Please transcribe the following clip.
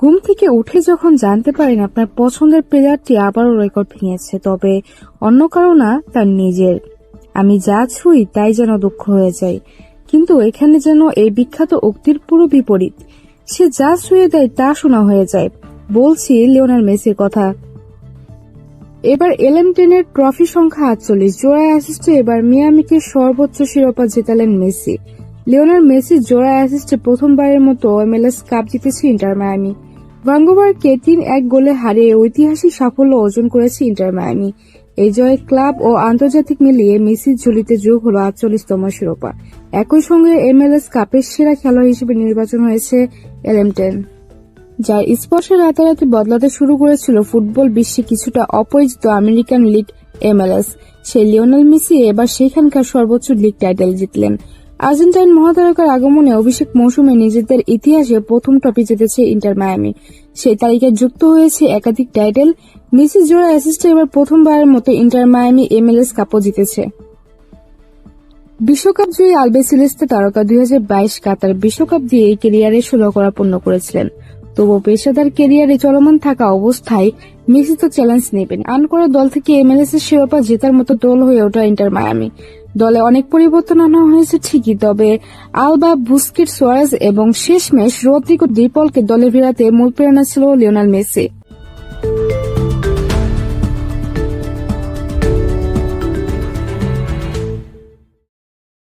ঘুম থেকে উঠে যখন জানতে পারেন আপনার পছন্দের প্লেয়ারটি আবারও রেকর্ড ভেঙেছে, তবে অন্য কারও না, তার নিজের। আমি যা ছুঁই তাই যেন দুঃখ হয়ে যায়। কিন্তু এখানে যেন এই বিখ্যাত উক্তির পুরো বিপরীত। সে যা ছুঁয়ে দেয় তা শোনা হয়ে যায়। বলছি লিওনার মেসির কথা। এবার এলএম টেনের ট্রফি সংখ্যা আটচল্লিশ। জোড়া অ্যাসিস্টে এবার মিয়ামিকে সর্বোচ্চ শিরোপা জেতালেন মেসি। লিওনার মেসি জোড়া অ্যাসিস্টে প্রথমবারের মতো এমএলএস কাপ জিতেছে ইন্টার মায়ামি। ভাঙ্গোবারকে তিন এক গোলে হারিয়ে ঐতিহাসিক সাফল্য অর্জন করেছে ইন্টার মায়ামি। এই জয়ে ক্লাব ও আন্তর্জাতিক মিলিয়ে মেসির ঝুলিতে যোগ হলো আটচল্লিশতম শিরোপা। একই সঙ্গে এমএলএস কাপের সেরা খেলোয়াড় হিসেবে নির্বাচন হয়েছে এলএম টেন। যার স্পর্শে রাতারাতি বদলাতে শুরু করেছিল ফুটবল বিশ্বে কিছুটা অপরিচিত আমেরিকান লিগ এমএলএস। সেই লিওনেল মেসি এবার সেখানকার সর্বোচ্চ লিগ টাইটেল জিতলেন। আর্জেন্টাইন মহাতারকার আগমনে অভিষেক মৌসুমে নিজেদের ইতিহাসে প্রথম ট্রফি জিতেছে ইন্টার মায়ামি। সেই তালিকায় যুক্ত হয়েছে একাধিক টাইটেল। মেসি জোড়া অ্যাসিস্টে এবার প্রথমবারের মতো Inter Miami M L S কাপও জিতেছে। বিশ্বকাপ জয়ী আলবে সিলেস্তে তারকা দুই হাজার বাইশ কাতার বিশ্বকাপ দিয়ে এই কেরিয়ারে ষোলো করা পূর্ণ করেছিলেন। তবুও পেশাদার কেরিয়ারে চলমান থাকা অবস্থায় মেসি তো চ্যালেঞ্জ নেবেন। আন করা দল থেকে এমএলএস এর শিরোপা জেতার মতো দল হয়ে ওঠা ইন্টার মায়ামি। দলে অনেক পরিবর্তন আনা হয়েছে ঠিকই, তবে আলবা, বুস্কিট, সোয়ারেজ এবং শেষমেশ রদ্রিগো ডিপলকে দলে ফেরাতে মূল প্রেরণা ছিল লিওনাল মেসি।